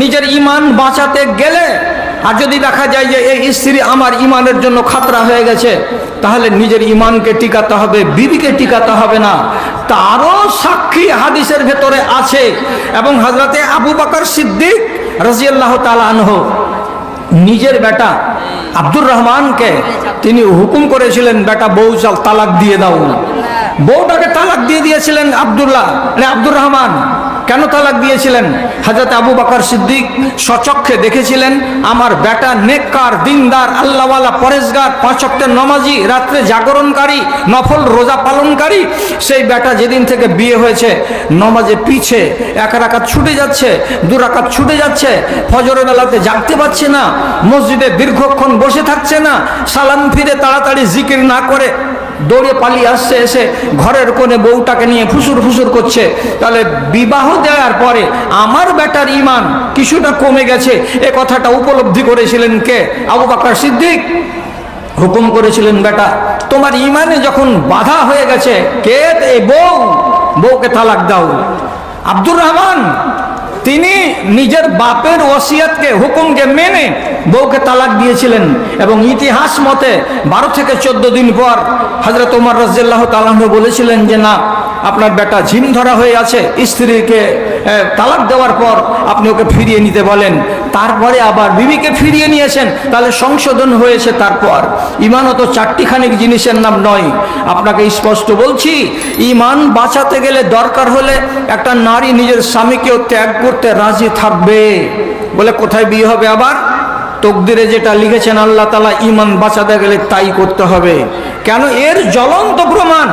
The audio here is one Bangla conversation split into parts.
নিজের ইমান বাঁচাতে গেলে, আর যদি দেখা যায় যে এই স্ত্রী আমার ইমানের জন্য খাতরা হয়ে গেছে, তাহলে নিজের ইমানকে টিকাতে হবে, বিবিকে টিকাতে হবে না। তারও সাক্ষী হাদিসের ভেতরে আছে, এবং হজরতে আবু বাকর সিদ্দিক রাজিয়াল্লাহ তালানহ নিজের বেটা আব্দুর রহমানকে তিনি হুকুম করেছিলেন, বেটা, বউ তালাক দিয়ে দাও। বউটাকে তালাক দিয়ে দিয়েছিলেন আব্দুল্লাহ মানে আব্দুর রহমান। কেন তালাক দিয়েছিলেন? হাজরত আবু বাকর সিদ্দিক সচক্ষে দেখেছিলেন, আমার বেটা নেককার, দিনদার, আল্লাহওয়ালা, পরেশগার পাঁচক্টের নমাজি, রাত্রে জাগরণকারী, নফল রোজা পালনকারী, সেই বেটা যেদিন থেকে বিয়ে হয়েছে নমাজে পিছে এক রাকাত ছুটে যাচ্ছে, দু রাকাত ছুটে যাচ্ছে, ফজরের বেলাতে জাগতে পারছে না, মসজিদে দীর্ঘক্ষণ বসে থাকছে না, সালাম ফিরে তাড়াতাড়ি জিকির না করে দৌড়ে পালিয়ে আসছে, এসে ঘরের কোণে বউটাকে নিয়ে ফুসুর ফুসুর করছে। তাহলে বিবাহ দেওয়ার পরে আমার বেটার ইমান কিছুটা কমে গেছে। এ কথাটা উপলব্ধি করেছিলেন কে? আবু বাকর সিদ্দিক। হুকুম করেছিলেন, বেটা, তোমার ইমানে যখন বাধা হয়ে গেছে, কে? বউ। বউকে তালাক দাও। আব্দুর রহমান তিনি নিজের বাপের ওসিয়াতকে হুকুমকে মেনে বউকে তালাক দিয়েছিলেন এবং ইতিহাস মতে বারো থেকে চোদ্দ দিন পর হজরত উমর রাজ্লাহ তালাহ বলেছিলেন যে না, আপনার বেটা ঝিম ধরা হয়ে আছে, স্ত্রীকে তালাক দেওয়ার পর আপনি ওকে ফিরিয়ে নিতে বলেন। তারপরে আবার বিবিকে ফিরিয়ে নিয়েছেন তাহলে সংশোধন হয়েছে তারপর। ইমানও তো চারটিখানিক জিনিসের নাম নয়। আপনাকে স্পষ্ট বলছি, ইমান বাঁচাতে গেলে দরকার হলে একটা নারী নিজের স্বামীকেও ত্যাগ করতে রাজি থাকবে। বলে কোথায় বিয়ে হবে আবার? তকদিরে যেটা লিখেছেন আল্লাহ তালা ইমান বাঁচাতে গেলে তাই করতে হবে। কেন? এর জ্বলন্ত প্রমাণ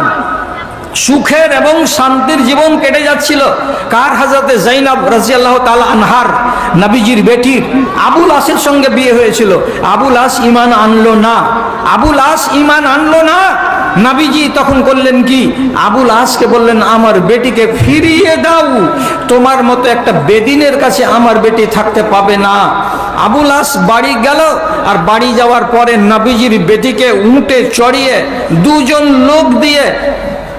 সুখের এবং শান্তির জীবন কেটে যাচ্ছিল। কার হাজরতে জাইনাব রাজিয়াল্লাহ তালা আনহার নবীজির বেটির আবুল আসের সঙ্গে বিয়ে হয়েছিল। আবুল আস ইমান আনলো না। আবুল আস ইমান আনলো না। নাবিজি তখন করলেন কি? আবুল আসকে বললেন, আমার বেটিকে ফিরিয়ে দাও। তোমার মতো একটা বেদিনের কাছে আমার বেটি থাকতে পাবে না। আবুল আস বাড়ি গেল আর বাড়ি যাওয়ার পরে নাবিজির বেটিকে উঁটে চড়িয়ে দুজন লোক দিয়ে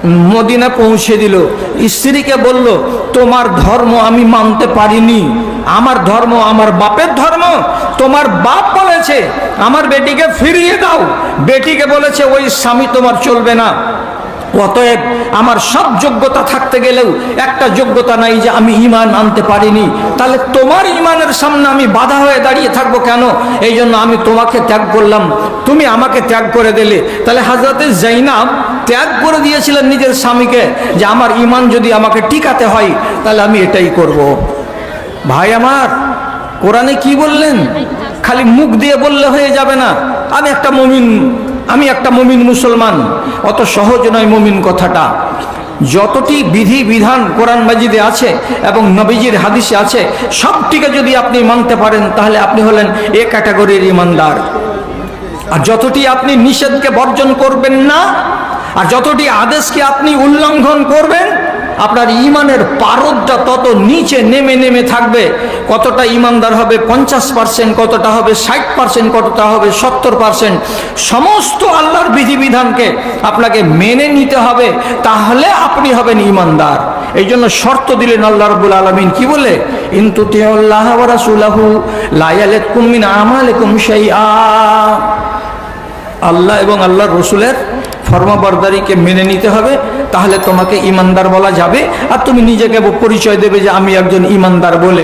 মদিনা পৌঁছে দিল। স্ত্রীকে বলল, তোমার ধর্ম আমি মানতে পারিনি। আমার ধর্ম আমার বাপের ধর্ম। তোমার বাপ বলেছে, আমার বেটিকে ফিরিয়ে দাও। বেটিকে বলেছে, ওই স্বামী তোমার চলবে না। অতএব আমার সব যোগ্যতা থাকতে গেলেও একটা যোগ্যতা নাই যে আমি ইমান আনতে পারিনি। তাহলে তোমার ইমানের সামনে আমি বাধা হয়ে দাঁড়িয়ে থাকব কেন? এই জন্য আমি তোমাকে ত্যাগ করলাম। তুমি আমাকে ত্যাগ করে দিলে। তাহলে হাজরতে জাইনাব ত্যাগ করে দিয়েছিলেন নিজের স্বামীকে যে আমার ইমান যদি আমাকে টিকাতে হয়, তাহলে আমি এটাই করব। ভাই আমার, কোরআনে কি বললেন? খালি মুখ দিয়ে বললে হয়ে যাবে না। আমি একটা মমিন, আমি একটা মমিন মুসলমান, অত সহজ নয় মমিন কথাটা। যতটি বিধি বিধান কোরআন মাজিদে আছে এবং নবীজির হাদিসে আছে, সবটিকে যদি আপনি মানতে পারেন, তাহলে আপনি হলেন এ ক্যাটাগরির ইমানদার। আর যতটি আপনি নিষেধকে বর্জন করবেন না আর যতটি আদেশকে আপনি উল্লঙ্ঘন করবেন, আপনার ইমানের পারদটা তত নিচে নেমে নেমে থাকবে। কতটা ইমানদার হবে পঞ্চাশ পার্সেন্ট, কতটা হবে ষাট পার্সেন্ট, কতটা হবে সত্তর পার্সেন্ট। সমস্ত আল্লাহর বিধিবিধানকে আপনাকে মেনে নিতে হবে, তাহলে আপনি হবেন ইমানদার। এই জন্য শর্ত দিলেন আল্লাহ রবুল আলমিন, কি বলে? ইন্তু তেউল্লাহ রাসুলাহু লায়ালেকুম আমালেকুম শাইআ। আল্লাহ এবং আল্লাহর রসুলের ফর্মবরদারিকে মেনে নিতে হবে, তাহলে তোমাকে ইমানদার বলা যাবে। আর তুমি নিজেকে পরিচয় দেবে যে আমি একজন ইমানদার বলে।